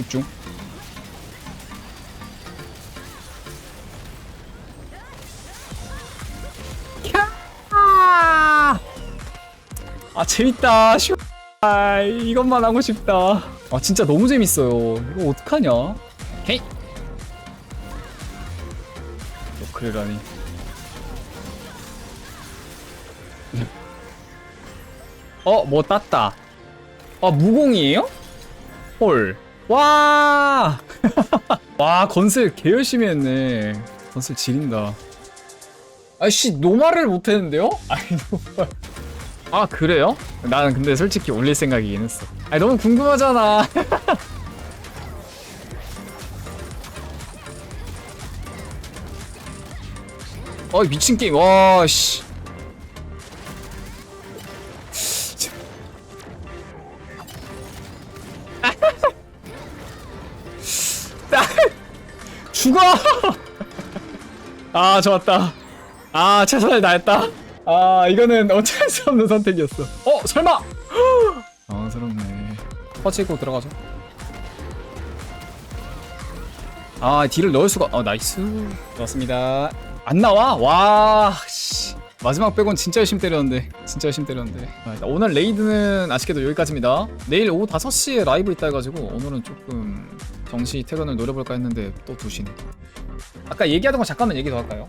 집중. 아 재밌다. 슈 아, 이것만 하고 싶다. 아 진짜 너무 재밌어요. 이거 어떡하냐? 헤이. 노크레라니. 어, 뭐 땄다. 아, 무공이에요? 헐. 와! 와, 건슬 개 열심히 했네. 건슬 지린다. 아씨, 노말을 못했는데요? 아니, 노말. 아, 그래요? 나는 근데 솔직히 올릴 생각이긴 했어. 아니, 너무 궁금하잖아. 어, 미친 게임. 와, 씨. 죽어! 아 좋았다. 아 최선을 다했다. 아 이거는 어쩔 수 없는 선택이었어. 어 설마? 당황스럽네. 퍼치고 들어가죠. 아 딜을 넣을 수가. 어 나이스. 좋았습니다. 안 나와? 와 씨. 마지막 백은 진짜 열심히 때렸는데 진짜 열심히 때렸는데 아, 오늘 레이드는 아쉽게도 여기까지입니다 내일 오후 5시에 라이브 있다 해가지고 오늘은 조금 정시 퇴근을 노려볼까 했는데 또 2시네 아까 얘기하던 거 잠깐만 얘기 더 할까요?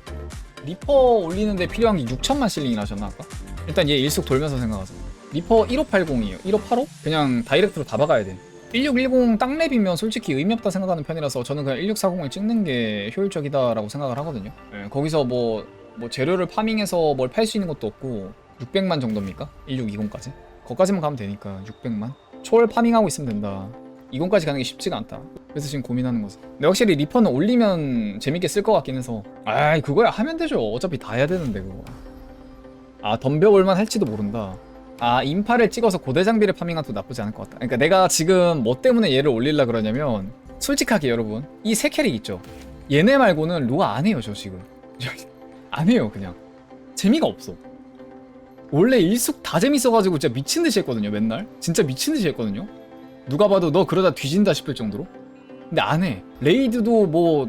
리퍼 올리는데 필요한 게 6천만 실링이나 하셨나 아까? 일단 얘 일속 돌면서 생각하자 리퍼 1580이에요 1585? 그냥 다이렉트로 다 박아야 돼 1610 땅랩이면 솔직히 의미 없다 생각하는 편이라서 저는 그냥 1640을 찍는 게 효율적이다라고 생각을 하거든요 예, 거기서 뭐, 뭐 재료를 파밍해서 뭘 팔 수 있는 것도 없고 600만 정도입니까? 1620까지? 거기까지만 가면 되니까 600만? 초월 파밍하고 있으면 된다 20까지 가는 게 쉽지가 않다. 그래서 지금 고민하는 거지. 근데 확실히 리퍼는 올리면 재밌게 쓸 것 같긴 해서. 아이, 그거야 하면 되죠. 어차피 다 해야 되는데, 그거. 아, 덤벼볼만 할지도 모른다. 아, 인파를 찍어서 고대 장비를 파밍해도 나쁘지 않을 것 같다. 그러니까 내가 지금 뭐 때문에 얘를 올리려 그러냐면, 솔직하게 여러분, 이 세 캐릭 있죠? 얘네 말고는 로아 안 해요, 저 지금. 안 해요, 그냥. 재미가 없어. 원래 일숙 다 재밌어가지고 진짜 미친 듯이 했거든요, 맨날. 진짜 미친 듯이 했거든요. 누가 봐도 너 그러다 뒤진다 싶을 정도로? 근데 안 해. 레이드도 뭐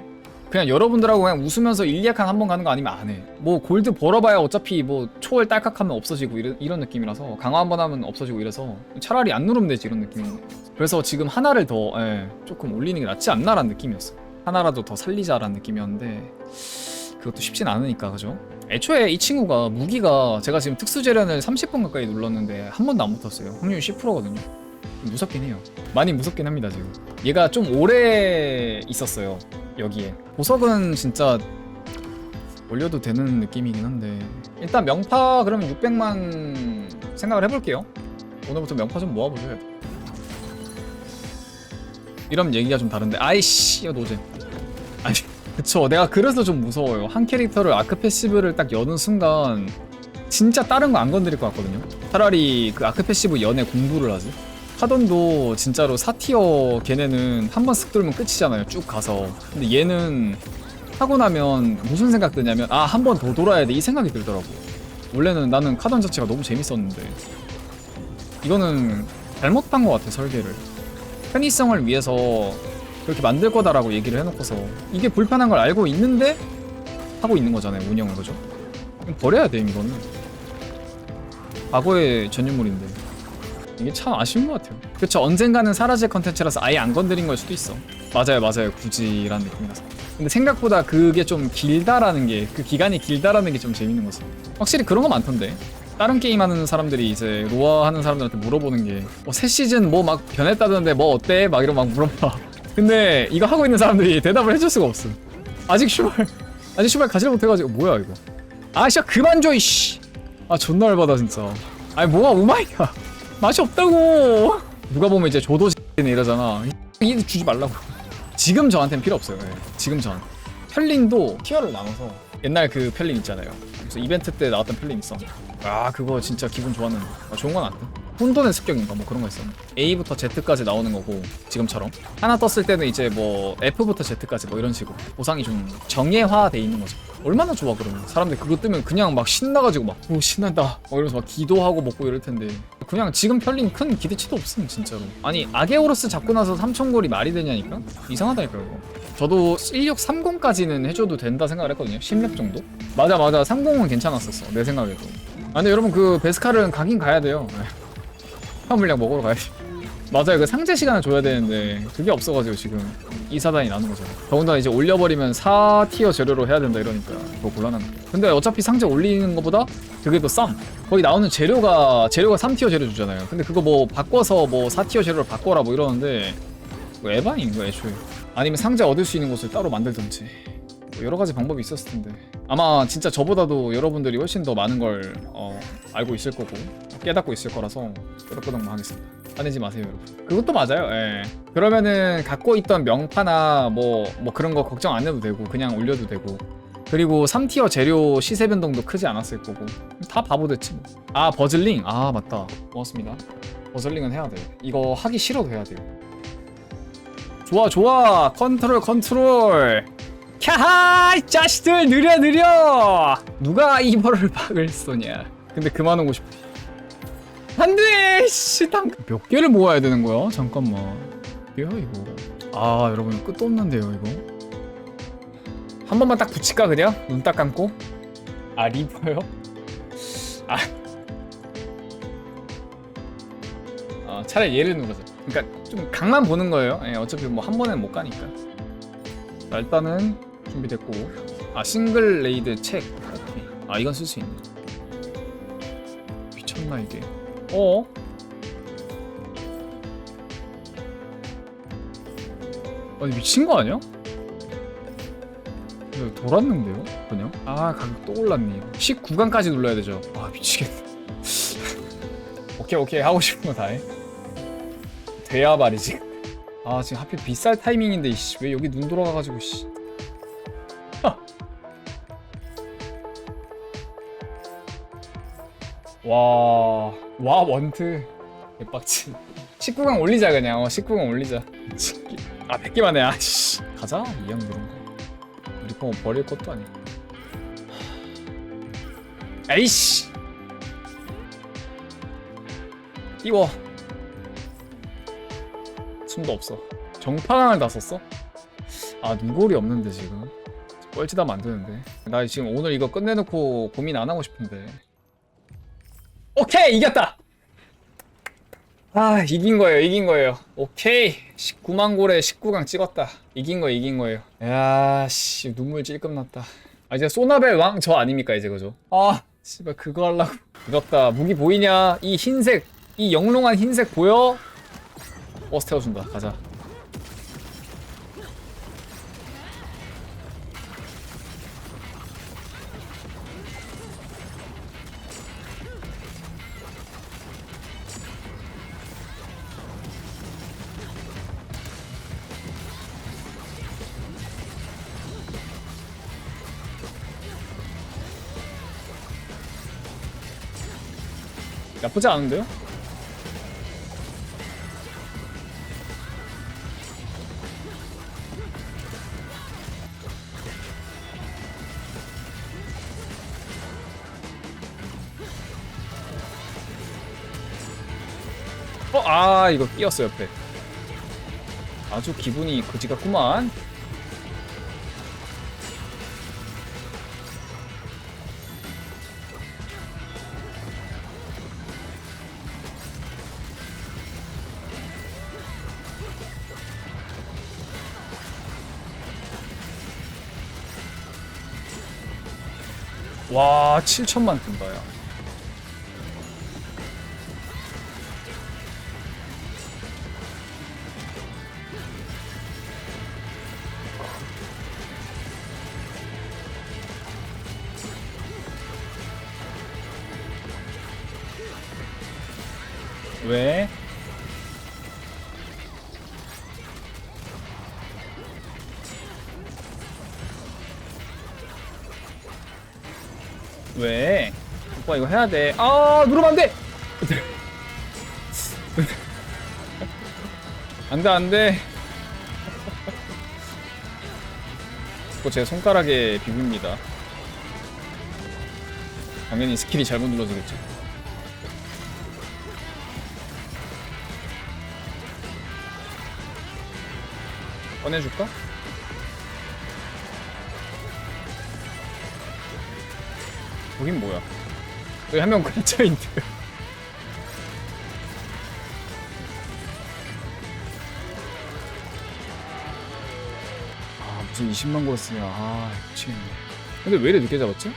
그냥 여러분들하고 그냥 웃으면서 일리약한 한 번 가는 거 아니면 안 해 뭐 골드 벌어봐야 어차피 뭐 초월 딸깍하면 없어지고 이런, 이런 느낌이라서 강화 한 번 하면 없어지고 이래서 차라리 안 누르면 되지 이런 느낌 그래서 지금 하나를 더 예, 조금 올리는 게 낫지 않나라는 느낌이었어 하나라도 더 살리자라는 느낌이었는데 그것도 쉽진 않으니까 그죠? 애초에 이 친구가 무기가 제가 지금 특수 재련을 30분 가까이 눌렀는데 한 번도 안 붙었어요. 확률 10%거든요 무섭긴 해요. 많이 무섭긴 합니다 지금. 얘가 좀 오래 있었어요 여기에. 보석은 진짜 올려도 되는 느낌이긴 한데 일단 명파 그러면 600만 생각을 해볼게요. 오늘부터 명파 좀 모아보죠. 이러면 얘기가 좀 다른데 아이씨 이거 노잼. 아니 그쵸 내가 그래서 좀 무서워요. 한 캐릭터를 아크 패시브를 딱 여는 순간 진짜 다른 거 안 건드릴 것 같거든요. 차라리 그 아크 패시브 연애 공부를 하지. 하던도 진짜로 4티어 걔네는 한 번 쓱 돌면 끝이잖아요 쭉 가서. 근데 얘는 하고 나면 무슨 생각 드냐면 아 한 번 더 돌아야 돼 이 생각이 들더라고 원래는 나는 카던 자체가 너무 재밌었는데. 이거는 잘못한 것 같아 설계를. 편의성을 위해서 그렇게 만들 거다라고 얘기를 해놓고서. 이게 불편한 걸 알고 있는데 하고 있는 거잖아요 운영을 그죠? 버려야 돼 이거는. 과거의 전유물인데 이게 참 아쉬운 것 같아요. 그렇죠. 언젠가는 사라질 컨텐츠라서 아예 안 건드린 걸 수도 있어. 맞아요, 맞아요. 굳이 라는 느낌이라서. 근데 생각보다 그게 좀 길다라는 게 그 기간이 길다라는 게 좀 재밌는 거지. 확실히 그런 거 많던데. 다른 게임 하는 사람들이 이제 로아 하는 사람들한테 물어보는 게뭐새 시즌 뭐 막 변했다던데 뭐 어때? 막 이런 막 물어봐. 근데 이거 하고 있는 사람들이 대답을 해줄 수가 없음. 아직 슈발 아직 슈발 가지를 못해가지고 뭐야 이거. 아 진짜 그만 줘 이씨. 아 존나 열받아 진짜. 아니 뭐가 우마이야. 맛이 없다고. 누가 보면 이제 조도지네 이러잖아. 이 주지 말라고. 지금 저한테는 필요 없어요. 예. 지금 전. 편린도 티어를 나눠서 옛날 그 편린 있잖아요. 그래서 이벤트 때 나왔던 편린 있어. 아 그거 진짜 기분 좋았는데. 아, 좋은 건 안돼 혼돈의 습격인가? 뭐 그런 거 있었는데 A부터 Z까지 나오는 거고 지금처럼. 하나 떴을 때는 이제 뭐 F부터 Z까지 뭐 이런 식으로 보상이 좀 정예화돼 있는 거죠 얼마나 좋아 그러면? 사람들 그거 뜨면 그냥 막 신나가지고 막 오 신난다. 막 이러면서 막 기도하고 먹고 이럴 텐데. 그냥 지금 펼린 큰 기대치도 없음 진짜로. 아니 아게오로스 잡고 나서 3천골이 말이 되냐니까? 이상하다니까 이거. 저도 1630까지는 해줘도 된다 생각을 했거든요. 10렙 정도? 맞아 맞아. 30은 괜찮았었어 내 생각에도. 아 근데 여러분 그 베스칼은 가긴 가야 돼요 화 물량 먹으러 가야지. 맞아요. 그 상제 시간을 줘야 되는데 그게 없어가지고 지금 이 사단이 나는 거죠. 더군다나 이제 올려버리면 4티어 재료로 해야 된다 이러니까 더 곤란한 거 근데 어차피 상제 올리는 것보다 그게 더쌈 거기 나오는 재료가 재료가 3티어 재료 주잖아요. 근데 그거 뭐 바꿔서 뭐 4티어 재료를 바꿔라 뭐 이러는데 뭐 에반인 거야 애초에. 아니면 상자 얻을 수 있는 곳을 따로 만들든지 뭐 여러 가지 방법이 있었을 텐데. 아마 진짜 저보다도 여러분들이 훨씬 더 많은 걸 어, 알고 있을 거고 깨닫고 있을 거라서 끄덕끄덕만 하겠습니다. 화내지 마세요 여러분. 그것도 맞아요. 예. 그러면은 갖고 있던 명파나 뭐 뭐 그런 거 걱정 안 해도 되고 그냥 올려도 되고. 그리고 3티어 재료 시세 변동도 크지 않았을 거고. 다 바보 됐지 뭐. 아 버즐링? 아 맞다. 고맙습니다. 버즐링은 해야 돼 이거 하기 싫어도 해야 돼요. 좋아 좋아. 컨트롤 컨트롤 캬하 이 자식들 느려 느려. 누가 이벌을 박을 쏘냐. 근데 그만 오고 싶어. 안돼 씨몇 개를 모아야 되는 거야? 잠깐만. 뭐야 이거. 아 여러분 끝도 없는데요 이거. 한 번만 딱 붙일까 그냥? 눈 딱 감고? 아 리버요? 아. 어, 차라리 얘를 누르자. 그러니까 좀 강만 보는 거예요. 예, 어차피 뭐 한 번엔 못 가니까. 자, 일단은 준비됐고. 아 싱글 레이드 책. 아 이건 쓸 수 있네. 미쳤나 이게? 어? 아니 미친 거 아니야? 돌았는데요? 그냥? 아 가격 또 올랐네요. 19강까지 눌러야 되죠. 아 미치겠네. 오케이 오케이 하고 싶은 거 다 해. 돼야 말이지. 아 지금 하필 비쌀 타이밍인데 이씨 왜 여기 눈 돌아가가지고 씨. 와, 와 원트 개빡치. 19강 올리자 그냥. 어 19강 올리자. 아 100개만 해. 아씨. 가자 그런 거. 우리 거 버릴 것도 아니고. 에이씨. 띄워. 숨도 없어. 정파강을 다 썼어? 아 눈골이 없는데 지금 안 되는데 나 지금 오늘 이거 끝내놓고 고민 안 하고 싶은데 오케이 이겼다. 아 이긴 거예요 이긴 거예요. 오케이. 19만 골에 19강 찍었다. 이긴 거 이긴 거예요. 야씨 눈물 찔끔 났다. 아 이제 소나벨 왕 저 아닙니까 이제 그죠? 아 씨발 그거 하려고. 부럽다. 무기 보이냐? 이 흰색 이 영롱한 흰색 보여? 버스 태워준다. 가자 나쁘지 않은데요? 어, 아, 이거 끼었어, 옆에. 아주 기분이 그지 같구만. 와, 7천만 든다, 야. 왜? 오빠 이거 해야 돼. 아 누르면 안 돼. 안돼 안돼. 자꾸 제 손가락에 비빕니다. 당연히 스킬이 잘못 눌러지겠죠. 꺼내줄까? 거긴 뭐야 여기 한명 갇혀있는데 아 무슨 20만 걸었으냐 아 미치겠네 근데 왜 이렇게 늦게 잡았지?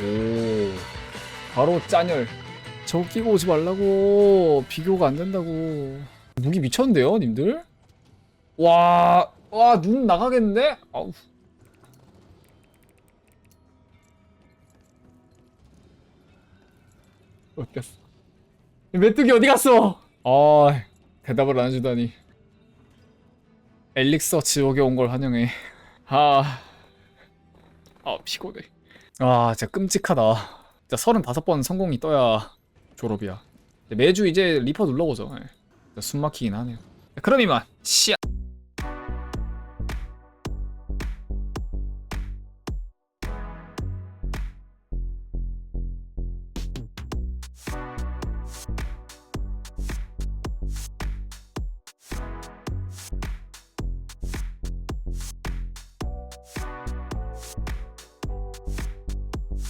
오 바로 짠열 저거 끼고 오지 말라고 비교가 안 된다고 무기 미쳤는데요 님들? 와, 와, 눈 나가겠는데? 아우. 어디 갔어? 메뚜기 어디 갔어? 아, 대답을 안 해주다니. 엘릭서 지옥에 온 걸 환영해. 아, 아 피곤해. 아, 진짜 끔찍하다. 진짜 35번 성공이 떠야 졸업이야. 매주 이제 리퍼 눌러보죠. 예. 숨 막히긴 하네요. 그럼 이만, 시야.